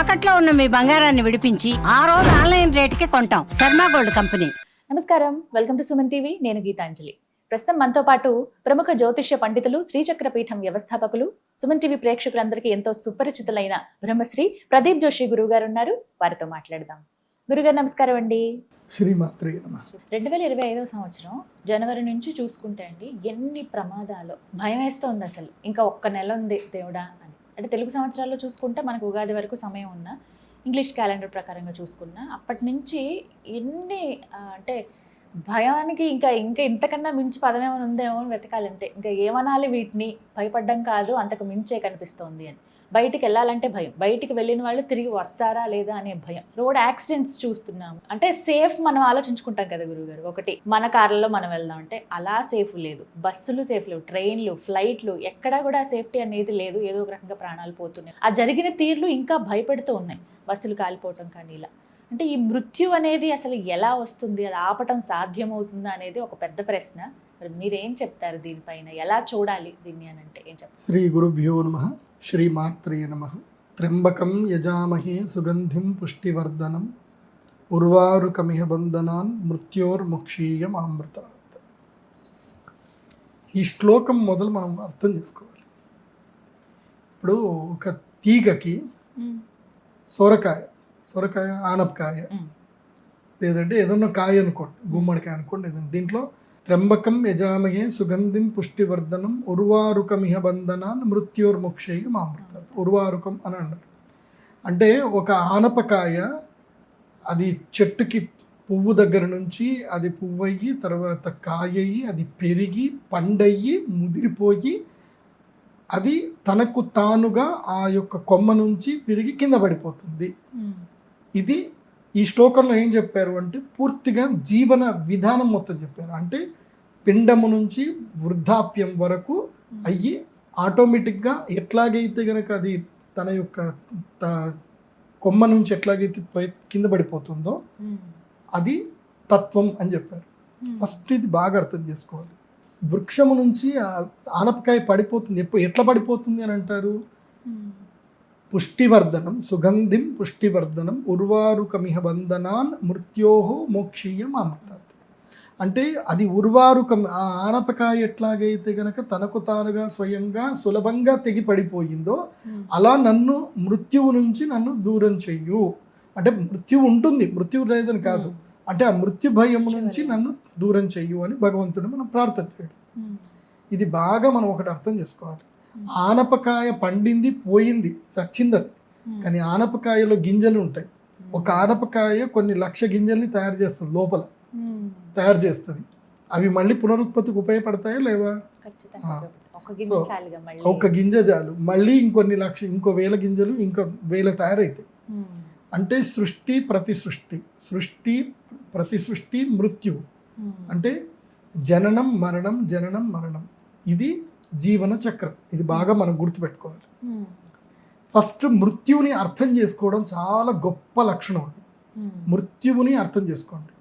తాకట్లో ఉన్న మీ బంగారాన్ని విడిపించి ఆ రోజు ఆన్లైన్ రేటుకి కొంటాం. Sharma gold company. నమస్కారం. Welcome to Suman TV. నేను గీతాంజలి. ప్రస్తుతం మనతో పాటు ప్రముఖ జ్యోతిష్య పండితులు శ్రీచక్ర పీఠం వ్యవస్థాపకులు సుమన్ టీవీ ప్రేక్షకులందరికీ ఎంతో సుపరిచితులైన బ్రహ్మశ్రీ ప్రదీప్ జోషి గురువు గారు ఉన్నారు. వారితో మాట్లాడదాం. గురుగారు నమస్కారం అండి. శ్రీమాత్రే రెండు వేల ఇరవై ఐదవ సంవత్సరం జనవరి నుంచి చూసుకుంటే అండి ఎన్ని ప్రమాదాలు భయం వేస్తోంది అసలు. ఇంకా ఒక్క నెల ఉంది దేవుడా అని. అంటే తెలుగు సంవత్సరాల్లో చూసుకుంటే మనకు ఉగాది వరకు సమయం ఉన్న ఇంగ్లీష్ క్యాలెండర్ ప్రకారంగా చూసుకున్నా అప్పటి నుంచి ఎన్ని అంటే భయానికి ఇంకా ఇంకా ఇంతకన్నా మించి పదం ఏమైనా ఉందేమో అని వెతకాలంటే ఇంకా ఏమనాలి వీటిని? భయపడ్డం కాదు అంతకు మించే కనిపిస్తోంది అని. బయటికి వెళ్ళాలంటే భయం. బయటికి వెళ్ళిన వాళ్ళు తిరిగి వస్తారా లేదా అనే భయం. రోడ్ యాక్సిడెంట్స్ చూస్తున్నాము. అంటే సేఫ్ మనం ఆలోచించుకుంటాం కదా గురుగారు ఒకటి మన కార్లలో మనం వెళ్దాం అంటే అలా సేఫ్ లేదు. బస్సులు సేఫ్ లేవు. ట్రైన్లు ఫ్లైట్లు ఎక్కడా కూడా సేఫ్టీ అనేది లేదు. ఏదో ఒక రకంగా ప్రాణాలు పోతున్నాయి. ఆ జరిగిన తీర్లు ఇంకా భయపెడుతూ ఉన్నాయి. బస్సులు కాలిపోవటం కానీ ఇలా. అంటే ఈ మృత్యు అనేది అసలు ఎలా వస్తుంది? అది ఆపటం సాధ్యమవుతుందా అనేది ఒక పెద్ద ప్రశ్న. మరి మీరేం చెప్తారు దీనిపైన? ఎలా చూడాలి దీన్ని అని అంటే ఏం చెప్తారు? శ్రీ గురుభ్యో నమ. శ్రీమాత్రే నమ త్ర్యంబకం యజామహే సుగంధిం పుష్టివర్ధనం ఉర్వారుకమిహ బంధనాన్ మృత్యోర్ముక్షీయం అమృతాత్ ఈ శ్లోకం మొదలు మనం అర్థం చేసుకోవాలి. ఇప్పుడు ఒక తీగకి సొరకాయ సొరకాయ ఆనపకాయ. లేదంటే ఏదన్నా కాయ అనుకోండి గుమ్మడికాయ అనుకోండి ఏదైనా దీంట్లో త్ర్యంబకం యజామహే సుగంధిం పుష్టివర్ధనం ఉర్వారుకమిహ బంధనాన్ మృత్యోర్ముక్షయ మామృత ఉర్వారుకం అని అన్నారు అంటే ఒక ఆనపకాయ అది చెట్టుకి పువ్వు దగ్గర నుంచి అది పువ్వు అయ్యి తర్వాత కాయ అయ్యి అది పెరిగి పండయ్యి ముదిరిపోయి అది తనకు తానుగా ఆ యొక్క కొమ్మ నుంచి పెరిగి కింద పడిపోతుంది ఇది ఈ శ్లోకంలో ఏం చెప్పారు అంటే పూర్తిగా జీవన విధానం మొత్తం చెప్పారు. అంటే పిండము నుంచి వృద్ధాప్యం వరకు అయ్యి ఆటోమేటిక్గా ఎట్లాగైతే గనక అది తన యొక్క త- కొమ్మ నుంచి ఎట్లాగైతే పై- కింద పడిపోతుందో అది తత్వం అని చెప్పారు. ఫస్ట్ ఇది బాగా అర్థం చేసుకోవాలి. వృక్షము నుంచి ఆనపకాయ పడిపోతుంది. ఎప్పుడు ఎట్లా పడిపోతుంది అని అంటారు? పుష్టివర్ధనం సుగంధిం పుష్టివర్ధనం ఉర్వారుకమిహ బంధనాన్ మృత్యోహో మోక్షీయం అమృతాత్ అంటే అది ఉర్వారుకం ఆ ఆనపకాయ ఎట్లాగైతే గనక తనకు తానుగా స్వయంగా సులభంగా తెగి పడిపోయిందో అలా నన్ను మృత్యువు నుంచి నన్ను దూరం చెయ్యు. అంటే మృత్యువు ఉంటుంది మృత్యు రీజన్ కాదు. అంటే ఆ మృత్యు భయం నుంచి నన్ను దూరం చెయ్యు అని భగవంతుడు మనం ప్రార్థన చేయడం. ఇది బాగా మనం ఒకటి అర్థం చేసుకోవాలి. ఆనపకాయ పండింది పోయింది సచ్చింది అది కానీ ఆనపకాయలో గింజలు ఉంటాయి. ఒక ఆనపకాయ కొన్ని లక్ష గింజల్ని తయారు చేస్తుంది లోపల. తయారు చేస్తుంది. అవి మళ్ళీ పునరుత్పత్తికి ఉపయోగపడతాయా లేవా. ఒక గింజ చాలు. మళ్ళీ ఇంకొన్ని లక్ష ఇంకో వేల గింజలు ఇంకో వేల తయారవుతాయి ఉమ్. అంటే సృష్టి ప్రతి సృష్టి సృష్టి ప్రతి సృష్టి మృత్యువు. ఉమ్. అంటే జననం మరణం జననం మరణం. ఇది జీవన చక్రం. ఇది బాగా మనం గుర్తుపెట్టుకోవాలి. ఫస్ట్ మృత్యువుని అర్థం చేసుకోవడం చాలా గొప్ప లక్షణం అది. మృత్యువుని అర్థం చేసుకోండి.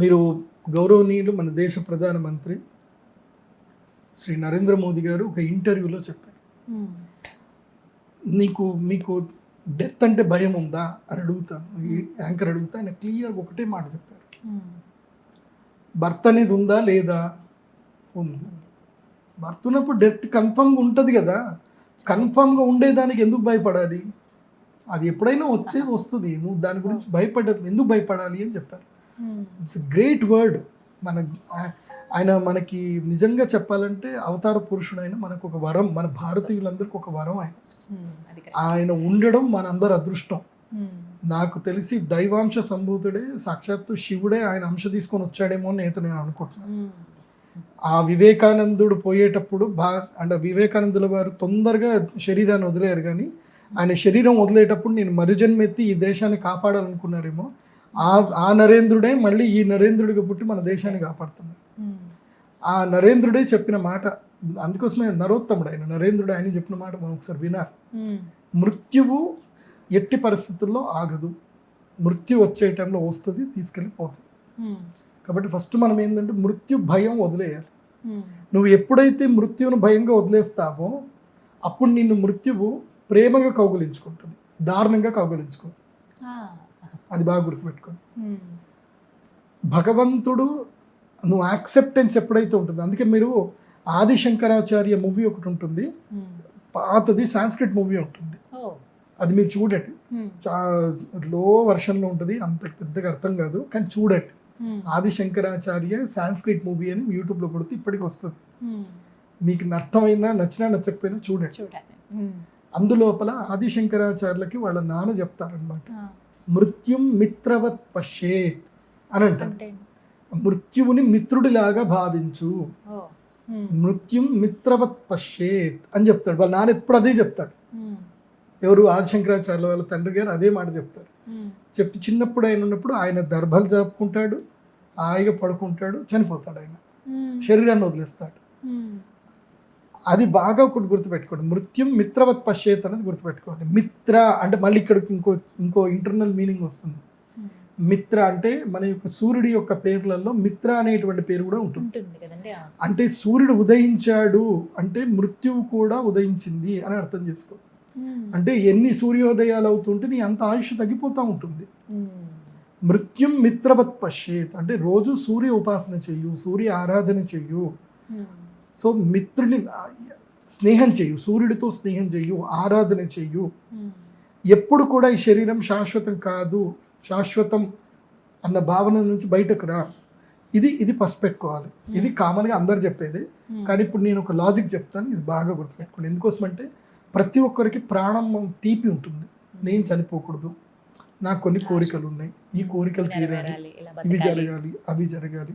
మీరు గౌరవనీయులు మన దేశ ప్రధానమంత్రి శ్రీ నరేంద్ర మోదీ గారు ఒక ఇంటర్వ్యూలో చెప్పారు. నీకు మీకు డెత్ అంటే భయం ఉందా అని అడుగుతాను. యాంకర్ అడుగుతా ఆయన క్లియర్గా ఒకటే మాట చెప్పారు. భర్త అనేది ఉందా లేదా? ఉంది. భర్త ఉన్నప్పుడు డెత్ కన్ఫర్మ్గా ఉంటుంది కదా. కన్ఫర్మ్గా ఉండేదానికి ఎందుకు భయపడాలి? అది ఎప్పుడైనా వచ్చేది వస్తుంది. నువ్వు దాని గురించి భయపడ ఎందుకు భయపడాలి అని చెప్పారు. ఇట్స్ గ్రేట్ వర్డ్ మన ఆయన మనకి నిజంగా చెప్పాలంటే అవతార పురుషుడైన మనకు ఒక వరం మన భారతీయులందరికీ ఒక వరం ఆయన. ఆయన ఉండడం మనందరి అదృష్టం. నాకు తెలిసి దైవాంశ సంభూతుడే సాక్షాత్తు శివుడే ఆయన అంశ తీసుకొని వచ్చాడేమో అని అయితే నేను అనుకుంటున్నాను. ఆ వివేకానందుడు పోయేటప్పుడు బా అంటే వివేకానందుల వారు తొందరగా శరీరాన్ని వదిలేరు కానీ ఆయన శరీరం వదిలేటప్పుడు నేను మరుజన్మెత్తి ఈ దేశాన్ని కాపాడాలనుకున్నారేమో ఆ ఆ నరేంద్రుడే మళ్ళీ ఈ నరేంద్రుడిగా పుట్టి మన దేశాన్ని కాపాడుతున్నాడు ఆ నరేంద్రుడే చెప్పిన మాట అందుకోసమే నరోత్తముడు ఆయన నరేంద్రుడు ఆయన చెప్పిన మాట మనం ఒకసారి వినాలి. మృత్యువు ఎట్టి పరిస్థితుల్లో ఆగదు. మృత్యు వచ్చే టైంలో వస్తుంది తీసుకెళ్ళి పోతుంది. Hmm. కాబట్టి ఫస్ట్ మనం ఏంటంటే మృత్యు భయం వదిలేయాలి ఉమ్. నువ్వు ఎప్పుడైతే మృత్యువును భయంగా వదిలేస్తావో అప్పుడు నిన్ను మృత్యువు ప్రేమగా కౌగులించుకుంటుంది దారుణంగా కౌగలించుకోదు. అది బాగా గుర్తుపెట్టుకోండి ఉమ్. భగవంతుడు నువ్వు యాక్సెప్టెన్స్ ఎప్పుడైతే ఉంటుందో అందుకే మీరు ఆది శంకరాచార్య మూవీ ఒకటి ఉంటుంది ఉమ్. పాతది సాంస్క్రిట్ మూవీ ఉంటుంది. అది మీరు చూడండి లో వర్షన్లో ఉంటుంది అంత పెద్దగా అర్థం కాదు కానీ చూడండి. ఆది శంకరాచార్య సాంస్క్రిట్ మూవీ అని యూట్యూబ్లో కొడితే ఇప్పటికి వస్తుంది. ఉమ్. మీకు అర్థమైనా నచ్చినా నచ్చకపోయినా చూడండి. ఉమ్. అందులోపల ఆది శంకరాచార్యులకి వాళ్ళ నాన్న చెప్తారనమాట ఆ. మృత్యుం మిత్రవత్ పశ్యేత్ అని అంటారు. అంటే మృత్యువుని మిత్రుడిలాగా భావించు. మృత్యుం మిత్రవత్ పశ్యేత్ అని చెప్తాడు. వాళ్ళ నాన్న ఎప్పుడు అదే చెప్తాడు. ఎవరు ఆదిశంకరాచార్య వాళ్ళ తండ్రి గారు అదే మాట చెప్తారు. చెప్పి చిన్నప్పుడు ఆయన ఉన్నప్పుడు ఆయన దర్భలు జరుపుకుంటాడు హాయిగా పడుకుంటాడు చనిపోతాడు ఆయన. శరీరాన్ని వదిలేస్తాడు. అది బాగా ఒకటి గుర్తుపెట్టుకోండి మృత్యుం మిత్రవత్ పశ్చేత్ అనేది గుర్తుపెట్టుకోవాలి మిత్ర అంటే మళ్ళీ ఇక్కడికి ఇంకో ఇంకో ఇంటర్నల్ మీనింగ్ వస్తుంది. మిత్ర అంటే మన యొక్క సూర్యుడి యొక్క పేర్లలో మిత్ర అనేటువంటి పేరు కూడా ఉంటుంది. అంటే సూర్యుడు ఉదయించాడు అంటే మృత్యువు కూడా ఉదయించింది అని అర్థం చేసుకో. అంటే ఎన్ని సూర్యోదయాలు అవుతుంటే నీ అంత ఆయుష్ తగ్గిపోతూ ఉంటుంది. ఉమ్. మృత్యుం మిత్రవత్ పశ్యేత్. అంటే రోజు సూర్య ఉపాసన చెయ్యు సూర్య ఆరాధన చెయ్యు. ఉమ్. సో మిత్రుని స్నేహం చెయ్యు సూర్యుడితో స్నేహం చెయ్యు ఆరాధన చెయ్యు. ఎప్పుడు కూడా ఈ శరీరం శాశ్వతం కాదు శాశ్వతం అన్న భావన నుంచి బయటకు రా. ఇది ఇది ఫస్ట్ పెట్టుకోవాలి. ఇది కామన్గా అందరు చెప్పేది. కానీ ఇప్పుడు నేను ఒక లాజిక్ చెప్తాను ఇది బాగా గుర్తుపెట్టుకోండి. ఎందుకోసం అంటే ప్రతి ఒక్కరికి ప్రాణం తీపి ఉంటుంది. నేను చనిపోకూడదు. నాకు కొన్ని కోరికలు ఉన్నాయి ఈ కోరికలు తీరాలి. ఇవి. జరగాలి అవి జరగాలి.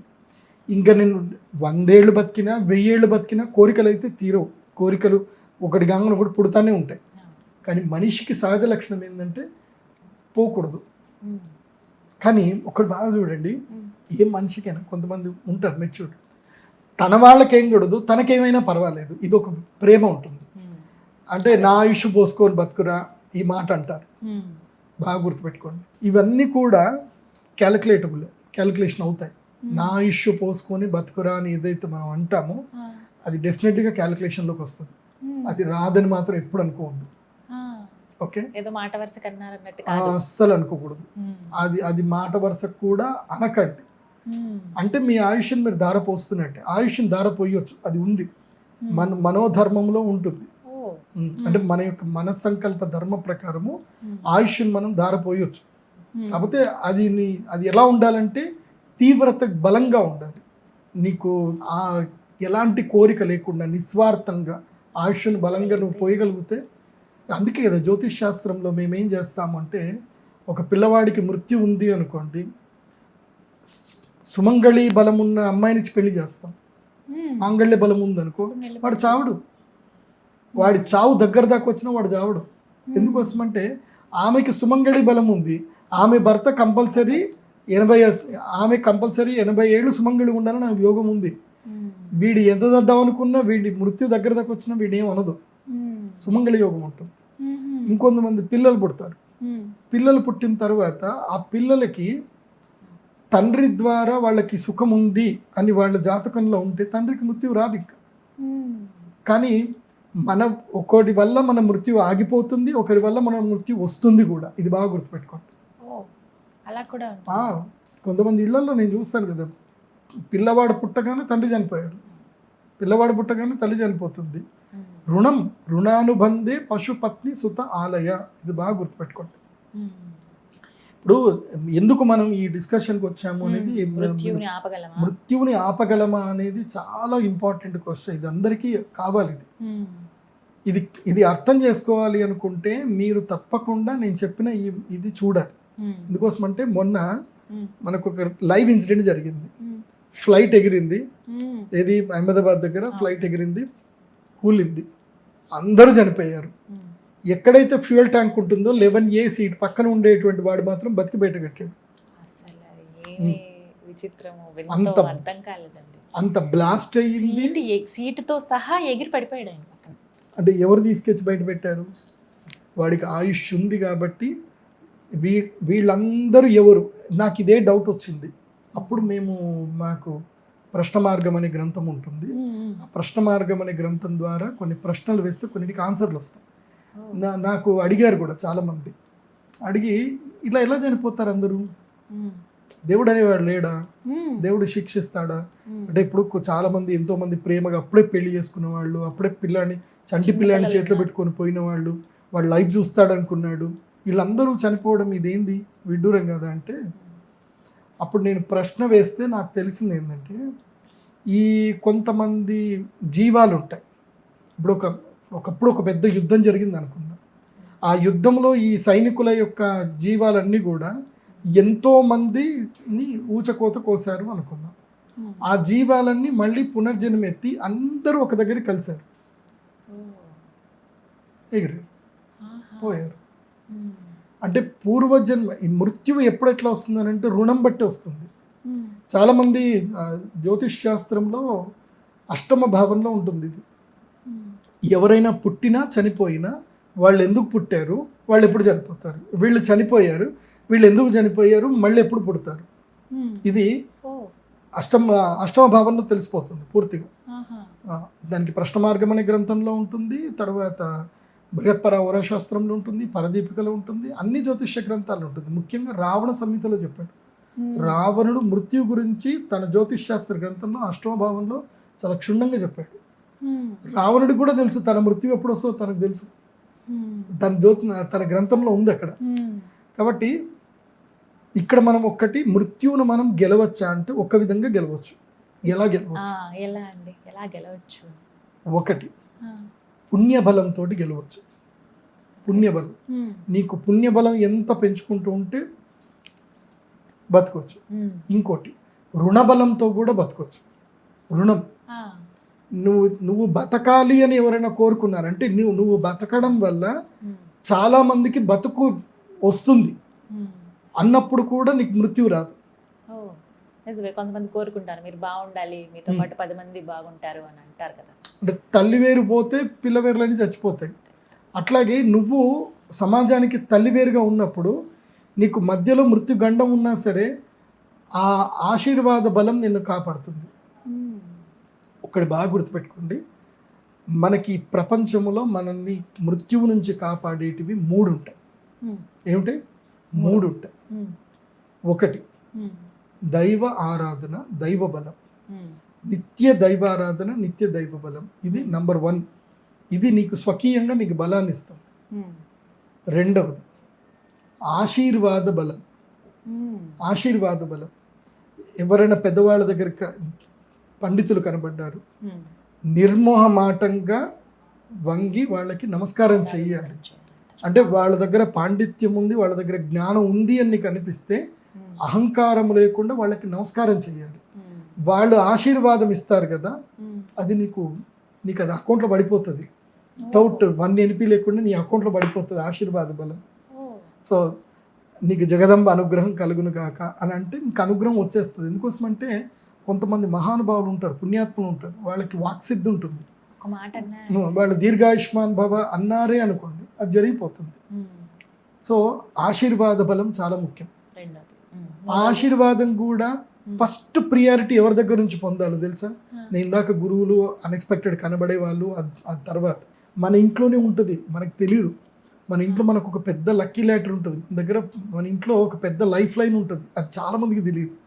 ఇంకా నేను వందేళ్ళు బతికినా వెయ్యేళ్ళు బతికినా కోరికలు అయితే తీరవు. కోరికలు ఒకటి కాగానే ఒకటి పుడతానే ఉంటాయి. కానీ మనిషికి సహజ లక్షణం ఏంటంటే పోకూడదు. కానీ ఒకటి బాగా చూడండి. ఏ మనిషికైనా కొంతమంది ఉంటారు మెచ్యూర్డ్. తన వాళ్ళకేం కూడదు తనకేమైనా పర్వాలేదు. ఇది ఒక ప్రేమ ఉంటుంది. అంటే నా ఆయుష్ పోసుకొని బతుకురా ఈ మాట అంటారు. బాగా గుర్తుపెట్టుకోండి ఇవన్నీ కూడా క్యాలిక్యులేటబుల్ క్యాలిక్యులేషన్ అవుతాయి నా ఆయుష్ పోసుకొని బతుకురా అని ఏదైతే మనం అంటామో. అది డెఫినెట్గా క్యాలిక్యులేషన్లోకి వస్తుంది. అది రాదని మాత్రం ఎప్పుడు అనుకోవద్దు. ఓకే ఏదో మాట అస్సలు అనుకోకూడదు. అది అది మాట వరుస కూడా అనకండి. అంటే మీ ఆయుష్ని మీరు దారపోస్తున్నట్టే ఆయుష్ని దారపోయొచ్చు అది ఉంది. మన మనోధర్మంలో ఉంటుంది అంటే మన యొక్క మనస్సంకల్ప ధర్మ ప్రకారము. ఆయుష్ని మనం దారపోయొచ్చు. కాకపోతే అది నీ అది ఎలా ఉండాలంటే తీవ్రత బలంగా ఉండాలి నీకు ఆ ఎలాంటి కోరిక లేకుండా నిస్వార్థంగా ఆయుష్ను బలంగా నువ్వు పోయగలిగితే అందుకే కదా జ్యోతిష్ శాస్త్రంలో మేము ఏం చేస్తామంటే ఒక పిల్లవాడికి మృత్యు ఉంది అనుకోండి సుమంగళి బలం ఉన్న అమ్మాయినిచ్చి పెళ్ళి చేస్తాం. మాంగళ్య బలం ఉందనుకో వాడు చావడు వాడి చావు దగ్గర దాకా వచ్చినా వాడు చావడు ఎందుకోసం అంటే ఆమెకి సుమంగళి బలం ఉంది ఆమె భర్త కంపల్సరీ ఎనభై ఆమె కంపల్సరీ ఎనభై ఏళ్ళు సుమంగళి ఉండాలని ఆమె యోగం ఉంది. వీడి ఎంత దద్దాం అనుకున్నా వీడి మృత్యు దగ్గర దాకా వచ్చినా వీడు ఏం అనదు. సుమంగళి యోగం ఉంటుంది. ఇంకొంతమంది పిల్లలు పుడతారు. పిల్లలు పుట్టిన తర్వాత ఆ పిల్లలకి తండ్రి ద్వారా వాళ్ళకి సుఖం ఉంది అని వాళ్ళ జాతకంలో ఉంటే తండ్రికి మృత్యు రాదు ఇంకా. కానీ మన ఒకటి వల్ల మన మృత్యు ఆగిపోతుంది ఒకరి వల్ల మన మృత్యు వస్తుంది కూడా. ఇది బాగా గుర్తుపెట్టుకోండి. అలా కూడా కొంతమంది ఇళ్ళలో నేను చూస్తాను కదా పిల్లవాడు పుట్టగానే తండ్రి చనిపోయాడు. పిల్లవాడు పుట్టగానే తల్లి చనిపోతుంది. రుణం రుణానుబంధే పశుపత్ని సుత ఆలయ. ఇది బాగా గుర్తుపెట్టుకోండి. ఇప్పుడు ఎందుకు మనం ఈ డిస్కషన్కి వచ్చాము అనేది మృత్యువుని ఆపగలమా? అనేది చాలా ఇంపార్టెంట్ క్వశ్చన్. ఇది అందరికీ కావాలి ఇది. ఇది ఇది అర్థం చేసుకోవాలి అనుకుంటే మీరు తప్పకుండా నేను చెప్పిన ఈ ఇది చూడాలి. ఎందుకోసం అంటే మొన్న. మనకు ఒక లైవ్ ఇన్సిడెంట్ జరిగింది. ఫ్లైట్ ఎగిరింది. ఏది? అహ్మదాబాద్ దగ్గర ఫ్లైట్ ఎగిరింది. కూలింది. అందరూ చనిపోయారు. ఎక్కడైతే ఫ్యూయల్ ట్యాంక్ ఉంటుందో లెవెన్ ఏ సీట్ పక్కన ఉండేటువంటి వాడు మాత్రం బతికి బయట కట్టాడు. వింతో అంత- అర్థం కాలేదండి. అంత బ్లాస్ట్ అయ్యింది. సీటుతో సహా ఎగిరి పడిపోయాడు ఆయన పక్కన. అంటే ఎవరు తీసుకొచ్చి బయట పెట్టారు? వాడికి ఆయుష్ ఉంది కాబట్టి వీ వీళ్ళందరూ ఎవరు? నాకు ఇదే డౌట్ వచ్చింది. అప్పుడు మేము మాకు ప్రశ్న మార్గం అనే గ్రంథం ఉంటుంది. ఆ ప్రశ్న మార్గం అనే గ్రంథం ద్వారా కొన్ని ప్రశ్నలు వేస్తే కొన్నిటికి ఆన్సర్లు వస్తాయి. నాకు అడిగారు కూడా చాలామంది. అడిగి ఇలా ఎలా చనిపోతారు అందరూ. దేవుడు అనేవాడు లేడా? దేవుడు శిక్షిస్తాడా? అంటే ఇప్పుడు చాలా మంది ఎంతో మంది ప్రేమగా అప్పుడే పెళ్ళి చేసుకున్న వాళ్ళు అప్పుడే పిల్లాన్ని చంటి పిల్లాన్ని పిల్లలు చేతిలో. పెట్టుకొని పోయిన వాళ్ళు వాళ్ళ లైఫ్ చూస్తాడు అనుకున్నాడు వీళ్ళందరూ చనిపోవడం ఇదేంది? విడ్డూరం కదా అంటే అప్పుడు నేను ప్రశ్న వేస్తే నాకు తెలిసింది ఏంటంటే ఈ కొంతమంది జీవాలు ఉంటాయి ఇప్పుడు ఒక ఒకప్పుడు ఒక పెద్ద యుద్ధం జరిగింది అనుకుందాం. ఆ యుద్ధంలో ఈ సైనికుల యొక్క జీవాలన్నీ కూడా ఎంతో మందిని ఊచకోత కోసారు అనుకుందాం. ఆ జీవాలన్నీ మళ్ళీ పునర్జన్మెత్తి అందరూ ఒక దగ్గర కలిశారు. ఎగిరారు. పోయారు. అంటే పూర్వజన్మ ఈ మృత్యువు ఎప్పుడు ఎట్లా వస్తుంది అంటే రుణం బట్టి వస్తుంది. చాలామంది జ్యోతిష్ శాస్త్రంలో అష్టమ భావంలో ఉంటుంది ఇది. ఎవరైనా పుట్టినా చనిపోయినా వాళ్ళు ఎందుకు పుట్టారు? వాళ్ళు ఎప్పుడు చనిపోతారు? వీళ్ళు చనిపోయారు. వీళ్ళు ఎందుకు చనిపోయారు? మళ్ళీ ఎప్పుడు పుడతారు? ఇది అష్టమ అష్టమ భావంలో తెలిసిపోతుంది పూర్తిగా. దానికి ప్రశ్న మార్గం అనే గ్రంథంలో ఉంటుంది. తర్వాత బృహత్పర శాస్త్రంలో ఉంటుంది పరదీపికలో ఉంటుంది అన్ని జ్యోతిష్య గ్రంథాలు ఉంటుంది. ముఖ్యంగా రావణ సంహితలో చెప్పాడు. రావణుడు మృత్యు గురించి తన జ్యోతిష్ శాస్త్ర గ్రంథంలో అష్టమ భావంలో చాలా క్షుణ్ణంగా చెప్పాడు. రావణుడికి కూడా తెలుసు తన మృత్యు ఎప్పుడు వస్తుందో తనకు తెలుసు. తన జ్యోతి తన గ్రంథంలో ఉంది అక్కడ. కాబట్టి ఇక్కడ మనం ఒక్కటి మృత్యువును మనం గెలవచ్చా అంటే ఒక విధంగా గెలవచ్చు. ఎలా గెలవచ్చు? ఎలా అండి? ఎలా గెలవచ్చు? ఒకటి పుణ్యబలంతో గెలవచ్చు. పుణ్యబలం. నీకు పుణ్యబలం ఎంత పెంచుకుంటూ ఉంటే బతకొచ్చు. ఇంకోటి రుణబలంతో కూడా బతకొచ్చు. రుణం. నువ్వు నువ్వు బతకాలి అని ఎవరైనా కోరుకున్నారంటే నువ్వు నువ్వు బతకడం వల్ల చాలా మందికి బతుకు వస్తుంది. అన్నప్పుడు కూడా నీకు మృత్యు రాదు. నిజమే. కొంతమంది కోరుకుంటారు మీరు బాగుండాలి మీతో మ్మ్. పాటు పది మంది బాగుంటారు అని అంటారు కదా. అంటే తల్లి వేరు పోతే పిల్లవేరులని చచ్చిపోతాయి. అట్లాగే నువ్వు సమాజానికి తల్లి వేరుగా ఉన్నప్పుడు నీకు మధ్యలో మృత్యు గండం ఉన్నా సరే ఆ ఆశీర్వాద బలం నిన్ను కాపాడుతుంది. ఒకటి బాగా గుర్తుపెట్టుకోండి మనకి ప్రపంచంలో మనల్ని మృత్యువు నుంచి కాపాడేటివి మూడు ఉంటాయి. ఏమిటి మూడు ఉంటాయి. ఒకటి. దైవ ఆరాధన దైవ బలం. నిత్య దైవారాధన నిత్య దైవ బలం ఇది నంబర్ వన్ ఇది నీకు స్వకీయంగా నీకు బలాన్ని ఇస్తుంది. రెండవది ఆశీర్వాద బలం. ఆశీర్వాద బలం ఎవరైనా పెద్దవాళ్ళ దగ్గర పండితులు కనబడ్డారు. నిర్మోహమాటంగా వంగి వాళ్ళకి నమస్కారం చెయ్యాలి అంటే వాళ్ళ దగ్గర పాండిత్యం ఉంది వాళ్ళ దగ్గర జ్ఞానం ఉంది అని మ్మ్. అహంకారం లేకుండా వాళ్ళకి నమస్కారం చేయాలి. వాళ్ళు ఆశీర్వాదం ఇస్తారు కదా. అది నీకు నీకు అది అకౌంట్లో పడిపోతుంది వితౌట్ వన్ ఎన్పి లేకుండా నీ అకౌంట్లో పడిపోతుంది ఆశీర్వాద బలం. సో నీకు జగదంబ అనుగ్రహం కలుగును కాక అని అంటే నీకు అనుగ్రహం వచ్చేస్తుంది ఎందుకోసం అంటే కొంతమంది మహానుభావులు ఉంటారు పుణ్యాత్ములు ఉంటారు. వాళ్ళకి వాక్సిద్ధి ఉంటుంది. వాళ్ళు దీర్ఘాయుష్మాన్ భవ అన్నారే అనుకోండి అది జరిగిపోతుంది. సో ఆశీర్వాద బలం చాలా ముఖ్యం. ఆశీర్వాదం కూడా. ఫస్ట్ ప్రియారిటీ ఎవరి దగ్గర నుంచి పొందాలో తెలుసా. నేను ఇందాక గురువులు అన్ఎక్స్పెక్టెడ్ కనబడే వాళ్ళు ఆ తర్వాత. మన ఇంట్లోనే ఉంటుంది మనకు తెలియదు మన ఇంట్లో మనకు ఒక పెద్ద లక్కీ లెటర్ ఉంటుంది. మన దగ్గర మన ఇంట్లో ఒక పెద్ద లైఫ్ లైన్ ఉంటుంది. అది చాలా మందికి తెలియదు.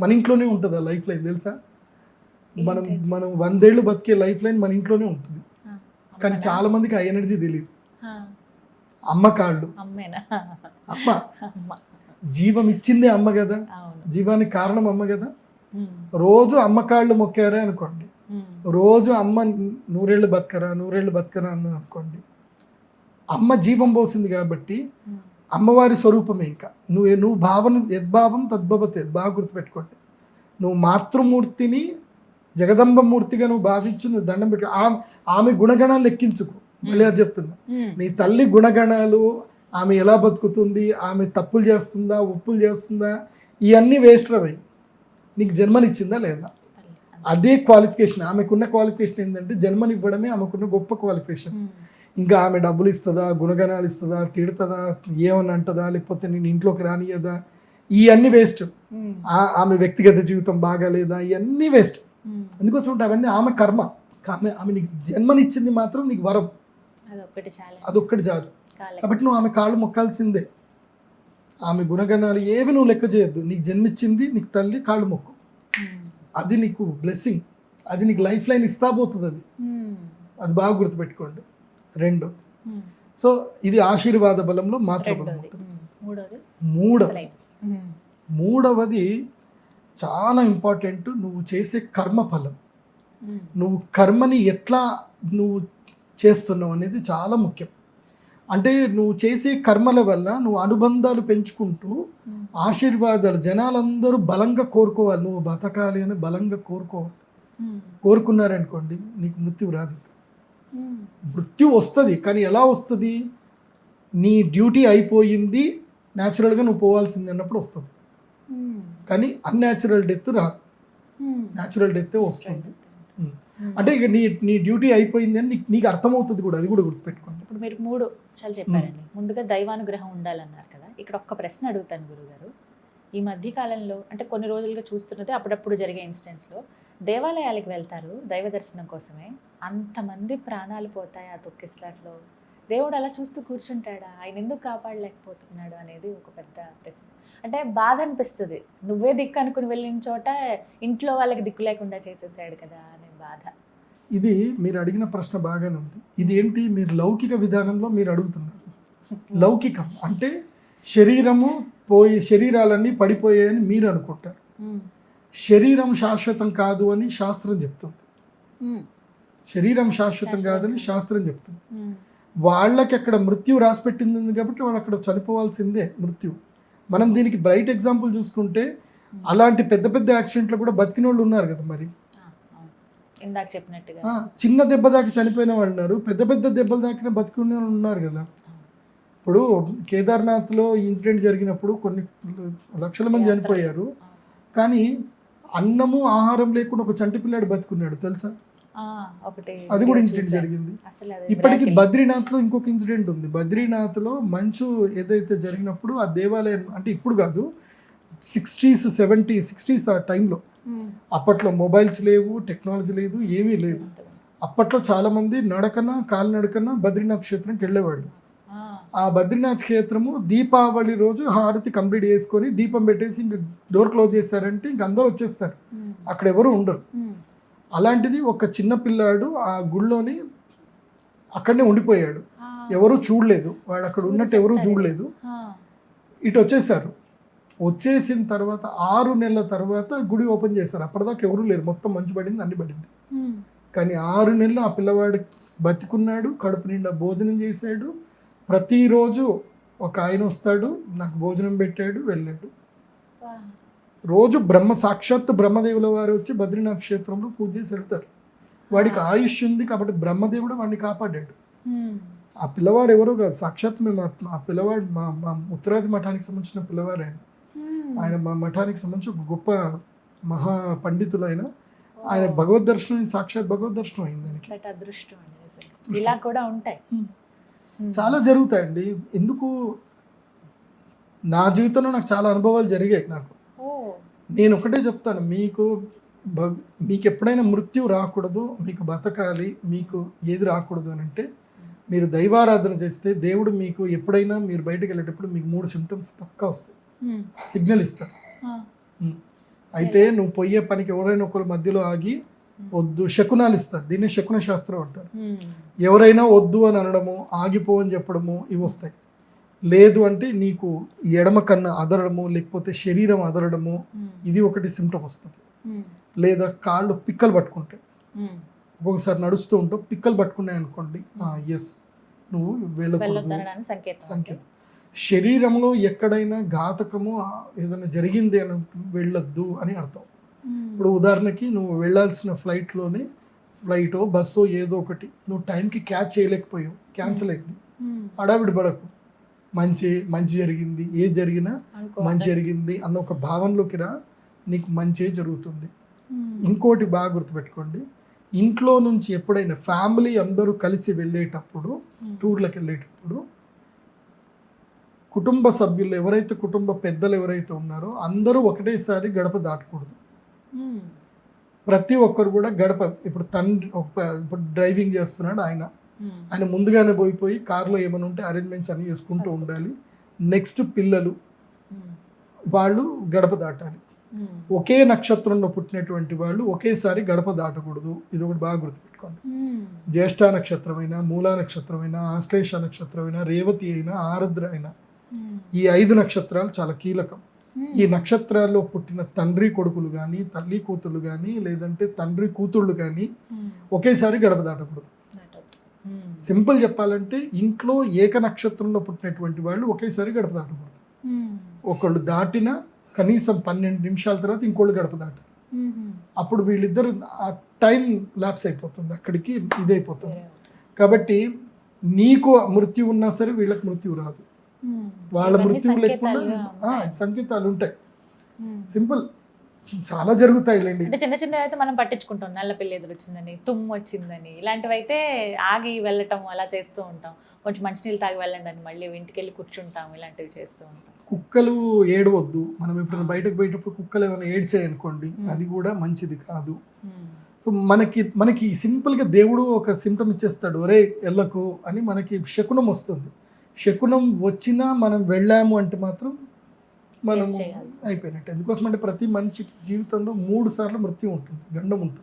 మన ఇంట్లోనే ఉంటుంది ఆ లైఫ్ లైన్ తెలుసా మనం? మనం వందేళ్ళు బతికే లైఫ్ లైన్ మన ఇంట్లోనే ఉంటుంది. కానీ? చాలా మందికి ఆ ఎనర్జీ తెలియదు. అమ్మ కాళ్ళు అమ్మ అమ్మ జీవం ఇచ్చిందే అమ్మ కదా జీవానికి కారణం అమ్మ కదా. రోజు అమ్మ కాళ్ళు మొక్కారే అనుకోండి. రోజు అమ్మ నూరేళ్ళు బతకరా నూరేళ్ళు బతకరా అన్న అనుకోండి అమ్మ జీవం పోసింది కాబట్టి. అమ్మవారి స్వరూపమే ఇంకా. నువ్వు నువ్వు భావన యద్భావం తద్భవతే బాగా గుర్తుపెట్టుకోండి. నువ్వు మాతృమూర్తిని జగదంబ మూర్తిగా నువ్వు భావించి నువ్వు దండం పెట్టు ఆమె ఆమె గుణగణాలు లెక్కించుకో. మళ్ళీ అది చెప్తున్నా. నీ తల్లి గుణగణాలు ఆమె ఎలా బతుకుతుంది ఆమె తప్పులు చేస్తుందా ఉప్పులు చేస్తుందా ఇవన్నీ వేస్ట్ రవి నీకు జన్మనిచ్చిందా లేదా. అదే క్వాలిఫికేషన్ ఆమెకున్న క్వాలిఫికేషన్ ఏంటంటే జన్మనివ్వడమే ఆమెకున్న గొప్ప క్వాలిఫికేషన్. ఇంకా ఆమె డబ్బులు ఇస్తుందా గుణగణాలు ఇస్తుందా తిడుతుందా ఏమని అంటుందా లేకపోతే నేను ఇంట్లోకి రానియదా ఇవన్నీ వేస్ట్. ఆమె వ్యక్తిగత జీవితం బాగాలేదా? ఇవన్నీ వేస్ట్ అంటే అవన్నీ ఆమె కర్మ. ఆమె ఆమె నీకు జన్మనిచ్చింది మాత్రం నీకు వరం. అదొక్కటి చాలా. కాబట్టి నువ్వు ఆమె కాళ్ళు మొక్కాల్సిందే. ఆమె గుణగణాలు ఏవి నువ్వు లెక్క చేయొద్దు. నీకు జన్మించింది నీకు తల్లి కాళ్ళు మొక్కు. అది నీకు బ్లెస్సింగ్ అది నీకు లైఫ్ లైన్ ఇస్తా పోతుంది అది. అది బాగా గుర్తుపెట్టుకోండి. రెండోది ఉమ్. సో ఇది ఆశీర్వాద బలంలో మాతృబలం ఉంటుంది. మూడోది మూడవ అసలైన. ఉమ్. మూడవది చాలా ఇంపార్టెంట్ నువ్వు చేసే కర్మ ఫలం. నువ్వు కర్మని ఎట్లా నువ్వు చేస్తున్నావు అనేది చాలా ముఖ్యం అంటే నువ్వు చేసే కర్మల వల్ల నువ్వు అనుబంధాలు పెంచుకుంటూ. ఆశీర్వాదాలు జనాలందరూ బలంగా కోరుకోవాలి నువ్వు బతకాలి అని బలంగా కోరుకోవాలి. కోరుకున్నారనుకోండి నీకు మృత్యు రాదు. మృత్యు వస్తుంది కానీ ఎలా వస్తుంది? నీ డ్యూటీ అయిపోయింది న్యాచురల్గా నువ్వు పోవాల్సింది అన్నప్పుడు వస్తుంది. ఉమ్. కానీ అన్యాచురల్ డెత్ రాదు. న్యాచురల్ డెత్ వస్తుంది. అంటే ఇక నీ నీ డ్యూటీ అయిపోయింది అని నీకు అర్థమవుతుంది కూడా అది కూడా గుర్తుపెట్టుకోండి. ఇప్పుడు మీరు మూడు చాలా చెప్పారండి. ముందుగా దైవానుగ్రహం ఉండాలన్నారు కదా ఇక్కడ ఒక్క ప్రశ్న అడుగుతాను గురుగారు. ఈ మధ్య కాలంలో అంటే కొన్ని రోజులుగా చూస్తున్నది అప్పుడప్పుడు జరిగే ఇన్సిడెంట్స్లో దేవాలయాలకు వెళ్తారు దైవ దర్శనం కోసమే. అంతమంది ప్రాణాలు పోతాయి ఆ తొక్కిసలాట్లో దేవుడు అలా చూస్తూ కూర్చుంటాడా? ఆయన ఎందుకు కాపాడలేకపోతున్నాడు అనేది ఒక పెద్ద ప్రశ్న. అంటే బాధ అనిపిస్తుంది. నువ్వే దిక్కు అనుకుని వెళ్ళిన చోట ఇంట్లో వాళ్ళకి దిక్కు లేకుండా చేసేసాడు కదా అనే బాధ. ఇది మీరు అడిగిన ప్రశ్న బాగానే ఉంది. ఇది ఏంటి మీరు లౌకిక విధానంలో మీరు అడుగుతున్నారు. లౌకికం అంటే శరీరము పోయి శరీరాలన్నీ పడిపోయాయని మీరు అనుకుంటారు. శరీరం శాశ్వతం కాదు అని శాస్త్రం చెప్తుంది. శరీరం శాశ్వతం కాదని శాస్త్రం చెప్తుంది. వాళ్ళకి అక్కడ మృత్యు రాసి పెట్టింది కాబట్టి వాళ్ళు అక్కడ చనిపోవాల్సిందే మృత్యు మనం దీనికి బ్రైట్ ఎగ్జాంపుల్ చూసుకుంటే అలాంటి పెద్ద పెద్ద యాక్సిడెంట్లు కూడా బతికిన వాళ్ళు ఉన్నారు కదా మరి. ఇందాక చెప్పినట్టుగా. చిన్న దెబ్బ దాకా చనిపోయిన వాళ్ళు ఉన్నారు. పెద్ద పెద్ద దెబ్బలు దాకిన బతికునే వాళ్ళు ఉన్నారు కదా. ఇప్పుడు కేదార్నాథ్లో ఇన్సిడెంట్ జరిగినప్పుడు కొన్ని లక్షల మంది చనిపోయారు. కానీ అన్నము ఆహారం లేకుండా ఒక చంటి పిల్లాడు బతుకున్నాడు తెలుసా అది కూడా ఇన్సిడెంట్. జరిగింది ఇప్పటికి miracle. బద్రీనాథ్లో ఇంకొక ఇన్సిడెంట్ ఉంది బద్రీనాథ్లో మంచు ఏదైతే జరిగినప్పుడు ఆ దేవాలయం అంటే ఇప్పుడు కాదు సిక్స్టీస్ సెవెంటీ సిక్స్టీస్ ఆ టైంలో. అప్పట్లో మొబైల్స్ లేవు టెక్నాలజీ లేదు ఏమీ లేదు అప్పట్లో చాలా మంది నడకన కాలినడకన బద్రీనాథ్ క్షేత్రంకి వెళ్ళేవాళ్ళు ఆ, బద్రీనాథ్ క్షేత్రము దీపావళి రోజు హారతి కంప్లీట్ చేసుకొని దీపం పెట్టేసి ఇంక డోర్ క్లోజ్ చేశారంటే ఇంక అందరూ వచ్చేస్తారు. అక్కడ ఎవరు ఉండరు. అలాంటిది ఒక చిన్న పిల్లాడు ఆ గుళ్ళోని అక్కడనే ఉండిపోయాడు. ఎవరు చూడలేదు. వాడు అక్కడ ఉన్నట్టు ఎవరు చూడలేదు. ఇటు వచ్చేసారు. వచ్చేసిన తర్వాత ఆరు నెలల తర్వాత గుడి ఓపెన్ చేశారు. అప్పటిదాకా ఎవరు లేరు. మొత్తం మంచు పడింది అన్ని పడింది. కానీ ఆరు నెలలు ఆ పిల్లవాడు బతికున్నాడు కడుపు నిండా భోజనం చేశాడు. ప్రతిరోజు ఒక ఆయన వస్తాడు నాకు భోజనం పెట్టాడు వెళ్ళాడు. రోజు బ్రహ్మ సాక్షాత్ బ్రహ్మదేవుల వారు వచ్చి బద్రీనాథ్ క్షేత్రంలో పూజ చేసి వెళ్తారు వాడికి ఆయుష్ ఉంది కాబట్టి బ్రహ్మదేవుడు వాడిని కాపాడాడు. ఆ పిల్లవాడు ఎవరో కాదు సాక్షాత్ మేము ఆ- పిల్లవాడు మా మా ఉత్తరాది మఠానికి సంబంధించిన పిల్లవాడు ఆయన. ఆయన మా మఠానికి సంబంధించి ఒక గొప్ప మహా పండితులైన ఆయన భగవద్ దర్శనం సాక్షాత్ భగవద్ దర్శనం అయింది. ఇలా కూడా ఉంటాయి. చాలా జరుగుతాయండి. ఎందుకు? నా జీవితంలో నాకు చాలా అనుభవాలు జరిగాయి నాకు. నేను ఒకటే చెప్తాను మీకు మీకు ఎప్పుడైనా మృత్యు రాకూడదు మీకు బతకాలి మీకు ఏది రాకూడదు అని అంటే మీరు దైవారాధన చేస్తే దేవుడు మీకు ఎప్పుడైనా మీరు బయటకు వెళ్ళేటప్పుడు మీకు మూడు సిమ్టమ్స్ పక్కా వస్తాయి. సిగ్నల్ ఇస్తారు. ఆ. ఉమ్. అయితే నువ్వు పోయే పనికి ఎవరైనా ఒకరు మధ్యలో ఆగి వద్దు శకునాలు ఇస్తారు దీన్ని శకున శాస్త్రం అంటారు. ఎవరైనా వద్దు అని అనడము ఆగిపో అని చెప్పడము ఇవి వస్తాయి. లేదు అంటే నీకు ఎడమ కన్ను అదరడము లేకపోతే శరీరం అదరడము. ఇది ఒకటి సిమ్టమ్ వస్తుంది. లేదా కాళ్ళు పిక్కలు పట్టుకుంటాయి. ఒక్కొక్కసారి నడుస్తూ ఉంటావు పిక్కలు పట్టుకున్నాయి అనుకోండి. ఎస్ నువ్వు వెళ్ళకూడదు. సంకేతం శరీరంలో ఎక్కడైనా ఘాతకము ఏదైనా జరిగింది అని వెళ్ళొద్దు అని అర్థం. ఇప్పుడు ఉదాహరణకి నువ్వు వెళ్ళాల్సిన ఫ్లైట్లోనే ఫ్లైటో బస్సో ఏదో ఒకటి నువ్వు టైంకి క్యాచ్ చేయలేకపోయావు క్యాన్సిల్ అయింది ఉమ్. హడావిడి పడకు మంచి మంచి జరిగింది ఏ జరిగినా. మంచి జరిగింది అన్న ఒక భావనలోకి రా నీకు మంచి జరుగుతుంది. ఇంకోటి బాగా గుర్తుపెట్టుకోండి ఇంట్లో నుంచి ఎప్పుడైనా ఫ్యామిలీ అందరూ కలిసి వెళ్ళేటప్పుడు. టూర్లకు వెళ్ళేటప్పుడు కుటుంబ సభ్యులు ఎవరైతే కుటుంబ పెద్దలు ఎవరైతే ఉన్నారో అందరూ ఒకటేసారి గడప దాటకూడదు. ప్రతి ఒక్కరు కూడా గడప ఇప్పుడు తండ్రి ఒక ఇప్పుడు డ్రైవింగ్ చేస్తున్నాడు ఆయన ఉమ్. ఆయన ముందుగానే పోయిపోయి కార్లో ఏమైనా ఉంటే అరేంజ్మెంట్స్ అన్ని చేసుకుంటూ ఉండాలి నెక్స్ట్ పిల్లలు ఉమ్. వాళ్ళు గడప దాటాలి. ఒకే నక్షత్రంలో పుట్టినటువంటి వాళ్ళు ఒకేసారి గడప దాటకూడదు ఇది ఒకటి బాగా గుర్తుపెట్టుకోండి. జ్యేష్ఠ నక్షత్రమైన మూలా నక్షత్రమైన ఆశ్లేష నక్షత్రమైన రేవతి అయినా ఆరుద్ర అయినా. ఈ ఐదు నక్షత్రాలు చాలా కీలకం. ఈ నక్షత్రాల్లో పుట్టిన తండ్రి కొడుకులు కానీ తల్లి కూతుళ్ళు కానీ లేదంటే తండ్రి కూతుళ్ళు కానీ. ఒకేసారి గడప దాటకూడదు. సింపుల్ చెప్పాలంటే ఇంట్లో ఏక నక్షత్రంలో పుట్టినటువంటి వాళ్ళు ఒకేసారి గడప దాటకూడదు. ఒకళ్ళు దాటిన కనీసం పన్నెండు నిమిషాల తర్వాత ఇంకోళ్ళు గడప ఉమ్. అప్పుడు వీళ్ళిద్దరు ఆ టైం ల్యాప్స్ అయిపోతుంది అక్కడికి ఇదైపోతుంది. కాబట్టి నీకు మృత్యు ఉన్నా సరే వీళ్ళకి మృత్యు రాదు. వాళ్ళ మృత్యువు లేకుండా. సంకేతాలు ఉంటాయి. సింపుల్. చాలా జరుగుతాయిలేండి. అంటే చిన్న చిన్నవి అయితే మనం పట్టించుకుంటాం. నల్ల పిల్లి ఎదురు వచ్చిందని తుమ్ము వచ్చిందని ఇలాంటివి అయితే ఆగి వెళ్ళటం అలా చేస్తూ ఉంటాం. కొంచెం మంచినీళ్ళు తాగి వెళ్ళండి అని మళ్ళీ ఇంటికి వెళ్ళి కూర్చుంటాం ఇలాంటివి చేస్తూ ఉంటాం. కుక్కలు ఏడవద్దు. మనం ఎప్పుడైనా బయటకు పోయేటప్పుడు కుక్కలు ఏమైనా ఏడ్చాయి అనుకోండి Hmm. అది కూడా మంచిది కాదు. సో మనకి మనకి సింపుల్గా దేవుడు ఒక సిమ్టమ్ ఇచ్చేస్తాడు. ఒరే ఎల్లకు అని మనకి శకునం వస్తుంది. శకునం వచ్చినా మనం వెళ్ళాము అంటే మాత్రం మనం. అయిపోయినట్టు ఎందుకోసం అంటే ప్రతి మనిషికి జీవితంలో మూడు సార్లు మృత్యు ఉంటుంది గండం ఉంటుంది.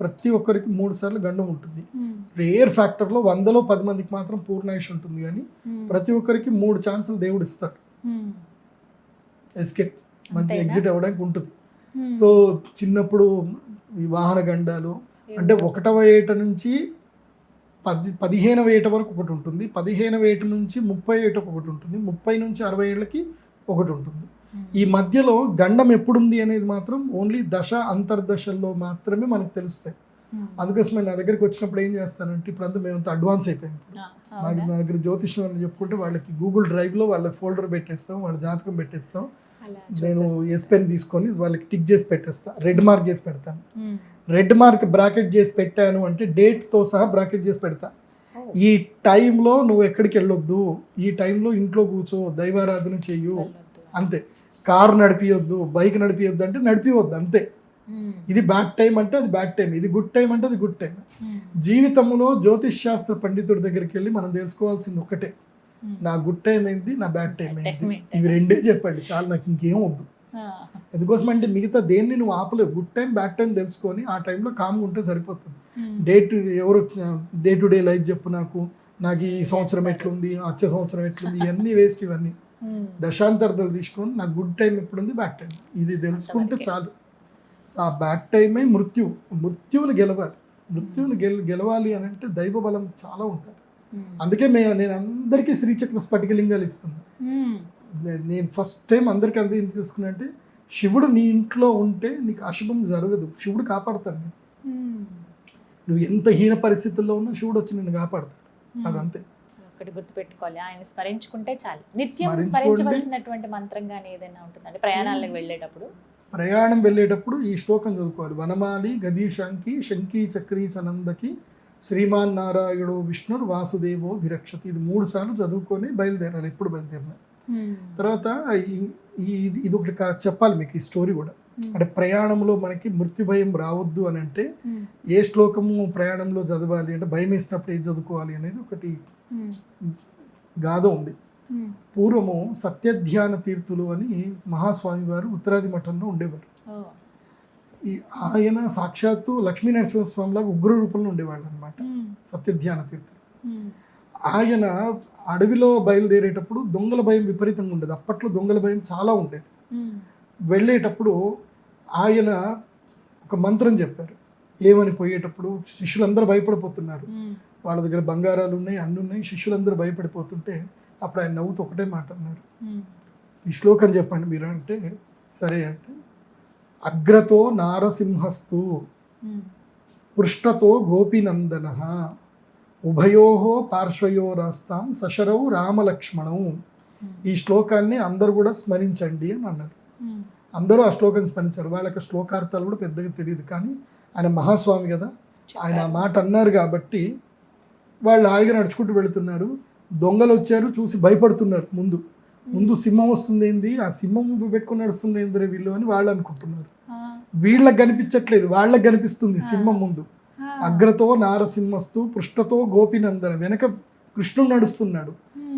ప్రతి ఒక్కరికి మూడు సార్లు గండం ఉంటుంది ఉమ్. రేర్ ఫ్యాక్టర్లో వందలో పది మందికి మాత్రం పూర్ణాయుష్ ఉంటుంది కానీ ఉమ్. ప్రతి ఒక్కరికి మూడు ఛాన్సులు దేవుడు ఇస్తాడు. ఎస్కేప్ మంచి? ఎగ్జిట్ అవ్వడానికి ఉంటుంది ఉమ్. సో చిన్నప్పుడు వాహన గండాలు అంటే ఒకటవ ఏట నుంచి పది పదిహేనవ ఏట వరకు ఒకటి ఉంటుంది పదిహేనవ ఏట నుంచి ముప్పై ఏటకు ఒకటి ఉంటుంది ముప్పై నుంచి అరవై ఏళ్ళకి ఒకటి ఉంటుంది ఉమ్. ఈ మధ్యలో గండం ఎప్పుడుంది అనేది మాత్రం ఓన్లీ దశ అంతర్దశల్లో మాత్రమే మనకు తెలుస్తాయి ఉమ్. అందుకోసమే నా దగ్గరికి వచ్చినప్పుడు ఏం చేస్తానంటే ఇప్పుడు అంతా మేమంతా అడ్వాన్స్ అయిపోయాం నాకు? నా దగ్గర జ్యోతిష్యం అని చెప్పుకుంటే వాళ్ళకి గూగుల్ డ్రైవ్లో వాళ్ళ ఫోల్డర్ పెట్టేస్తాం వాళ్ళ జాతకం పెట్టేస్తాం నేను. ఎస్ పెన్ తీసుకొని వాళ్ళకి టిక్ చేసి పెట్టేస్తా రెడ్ మార్క్ చేసి పెడతాను ఉమ్. రెడ్ మార్క్ బ్రాకెట్ చేసి పెట్టాను అంటే డేట్తో సహా బ్రాకెట్ చేసి పెడతా. ఈ టైంలో నువ్వు ఎక్కడికి వెళ్ళొద్దు ఈ టైంలో ఇంట్లో కూర్చో దైవారాధన చెయ్యు. అంతే కారు నడిపియొద్దు బైక్ నడిపియొద్దు అంటే నడిపివద్దు అంతే. ఇది బ్యాడ్ టైం అంటే అది బ్యాడ్ టైం ఇది గుడ్ టైం అంటే అది గుడ్ టైం. జీవితంలో జ్యోతిష్ శాస్త్ర పండితుడి దగ్గరికి వెళ్ళి మనం తెలుసుకోవాల్సింది ఒకటే. నా గుడ్ టైం ఏంది నా బ్యాడ్ టైం ఏంది ఏంటి? ఇవి రెండే చెప్పండి చాలు నాకు ఇంకేం వద్దు ఎందుకోసం అంటే మిగతా దేన్ని నువ్వు ఆపలేవు. గుడ్ టైం బ్యాడ్ టైం తెలుసుకొని ఆ టైంలో కామ్గా ఉంటే సరిపోతుంది. డే టు ఎవరు డే టు డే లైఫ్ చెప్పు నాకు. నాకు ఈ సంవత్సరం ఎట్లుంది వచ్చే సంవత్సరం ఎట్లుంది ఇవన్నీ వేస్ట్ ఇవన్నీ. ఉమ్. దశాంతర్థాలు తీసుకొని నాకు గుడ్ టైం ఎప్పుడుంది బ్యాడ్ టైం ఇది తెలుసుకుంటే. చాలు. సో ఆ బ్యాడ్ టైమే మృత్యు. మృత్యువుని గెలవాలి. మృత్యువుని గెల గెలవాలి అని అంటే దైవ బలం చాలా ఉంటుంది. అందుకే మేము నేను అందరికీ శ్రీచక్ర స్ఫటికలింగాలు ఇస్తున్నాను నేను ఫస్ట్ టైం అందరికీ అంత ఎందుకు తీసుకున్నా అంటే శివుడు నీ ఇంట్లో ఉంటే నీకు అశుభం జరగదు. శివుడు కాపాడతాడు నేను. నువ్వు ఎంత హీన పరిస్థితుల్లో ఉన్నా శివుడు వచ్చి నిన్ను కాపాడతాడు. అదంతే. ఒకటి గుర్తుపెట్టుకోవాలి. ఆయన స్మరించుకుంటే చాలు. నిత్యం. స్మరించవలసినటువంటి మంత్రం కానీ ఏదైనా ఉంటుంది అంటే ప్రయాణాలకు వెళ్ళేటప్పుడు? ప్రయాణం వెళ్ళేటప్పుడు ఈ శ్లోకం చదువుకోవాలి. వనమాలి గదీశాంకి శంకీ చక్రీ చనందకి శ్రీమాన్ నారాయణుడు విష్ణుర్ వాసుదేవో విరక్షతి. ఇది మూడు సార్లు చదువుకొని బయలుదేరాలి. ఎప్పుడు బయలుదేరిన. తర్వాత ఈ- ఈ ఇది- ఒకటి చెప్పాలి మీకు ఈ స్టోరీ కూడా. అంటే ప్రయాణంలో మనకి మృత్యు భయం రావద్దు అని అంటే ఏ శ్లోకము ప్రయాణంలో చదవాలి అంటే భయం వేసినప్పుడు ఏది చదువుకోవాలి అనేది ఒకటి గాథ ఉంది. పూర్వము సత్యధ్యాన తీర్థులు అని మహాస్వామి వారు ఉత్తరాది మఠంలో ఉండేవారు. ఈ ఆయన సాక్షాత్తు లక్ష్మీ నరసింహస్వామిలాగా ఉగ్ర రూపంలో ఉండేవాళ్ళు అనమాట సత్యధ్యాన తీర్థులు. ఆయన అడవిలో బయలుదేరేటప్పుడు దొంగల భయం విపరీతంగా ఉండేది. అప్పట్లో దొంగల భయం చాలా ఉండేది. వెళ్ళేటప్పుడు ఆయన ఒక మంత్రం చెప్పారు. ఏమని పోయేటప్పుడు శిష్యులందరూ భయపడిపోతున్నారు. వాళ్ళ దగ్గర బంగారాలు ఉన్నాయి అన్ని ఉన్నాయి. శిష్యులందరూ భయపడిపోతుంటే అప్పుడు ఆయన నవ్వుతూ ఒకటే మాట అన్నారు. ఈ శ్లోకం చెప్పండి మీరు అంటే సరే అంటే అగ్రతో నారసింహస్తు పృష్ఠతో గోపినందన ఉభయో పార్శ్వయోరాస్తాం సశరౌ రామలక్ష్మణం. ఈ శ్లోకాన్ని అందరూ కూడా స్మరించండి అని అన్నారు. అందరూ ఆ శ్లోకం స్మరించారు. వాళ్ళకి శ్లోకార్థాలు కూడా పెద్దగా తెలియదు. కానీ ఆయన మహాస్వామి కదా. ఆయన ఆ మాట అన్నారు కాబట్టి వాళ్ళు హాయిగా నడుచుకుంటూ వెళుతున్నారు. దొంగలు వచ్చారు చూసి భయపడుతున్నారు ముందు. ముందు సింహం వస్తుంది ఏంది ఆ సింహం పెట్టుకుని నడుస్తుంది ఏందిరే వీళ్ళు అని వాళ్ళు అనుకుంటున్నారు. వీళ్ళకి కనిపించట్లేదు. వాళ్ళకి కనిపిస్తుంది సింహం ముందు. అగ్రతో నారసింహస్తు పృష్ఠతో గోపినందన వెనక కృష్ణుడు నడుస్తున్నాడు.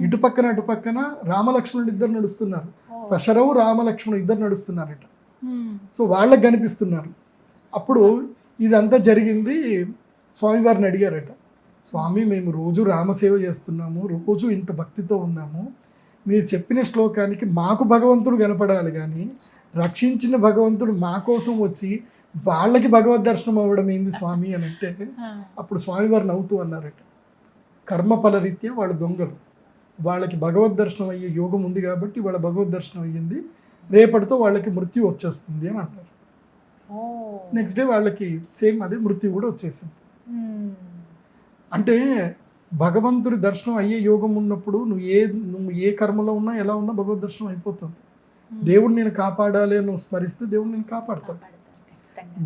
ఇటు పక్కన అటు పక్కన రామలక్ష్మణుడు ఇద్దరు నడుస్తున్నారు. సశరవు రామలక్ష్మణుడు ఇద్దరు నడుస్తున్నారట. సో వాళ్ళకి కనిపిస్తున్నారు. అప్పుడు ఇదంతా జరిగింది స్వామివారిని అడిగారట. స్వామి మేము రోజు రామసేవ చేస్తున్నాము రోజు ఇంత భక్తితో ఉన్నాము. మీరు చెప్పిన శ్లోకానికి మాకు భగవంతుడు కనపడాలి కానీ రక్షించిన భగవంతుడు మా కోసం వచ్చి వాళ్ళకి భగవద్ దర్శనం అవ్వడం ఏంది స్వామి అని అంటే అప్పుడు స్వామివారు నవ్వుతూ అన్నారట. కర్మఫల రీత్యా వాళ్ళు దొంగలు. వాళ్ళకి భగవద్ దర్శనం అయ్యే యోగం ఉంది కాబట్టి వాళ్ళ భగవద్ దర్శనం అయ్యింది. రేపటితో వాళ్ళకి మృత్యు వచ్చేస్తుంది అని అంటారు. నెక్స్ట్ డే వాళ్ళకి సేమ్ అదే మృత్యు కూడా వచ్చేసింది. అంటే భగవంతుడి దర్శనం అయ్యే యోగం ఉన్నప్పుడు నువ్వు ఏ నువ్వు ఏ కర్మలో ఉన్నా ఎలా ఉన్నా భగవద్ దర్శనం అయిపోతుంది. దేవుడు నేను కాపాడాలి అని నువ్వు స్మరిస్తే దేవుడు నేను కాపాడతాడు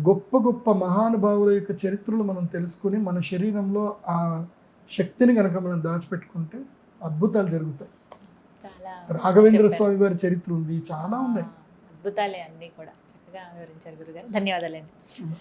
గొప్ప గొప్ప మహానుభావుల యొక్క చరిత్రలు మనం తెలుసుకుని మన శరీరంలో ఆ శక్తిని కనుక మనం దాచిపెట్టుకుంటే అద్భుతాలు జరుగుతాయి. రాఘవేంద్ర. స్వామి వారి చరిత్ర ఉంది చాలా ఉన్నాయి. అద్భుతాలే అన్నీ కూడా. చక్కగా వివరించారు గురుగారు. ధన్యవాదాలండి.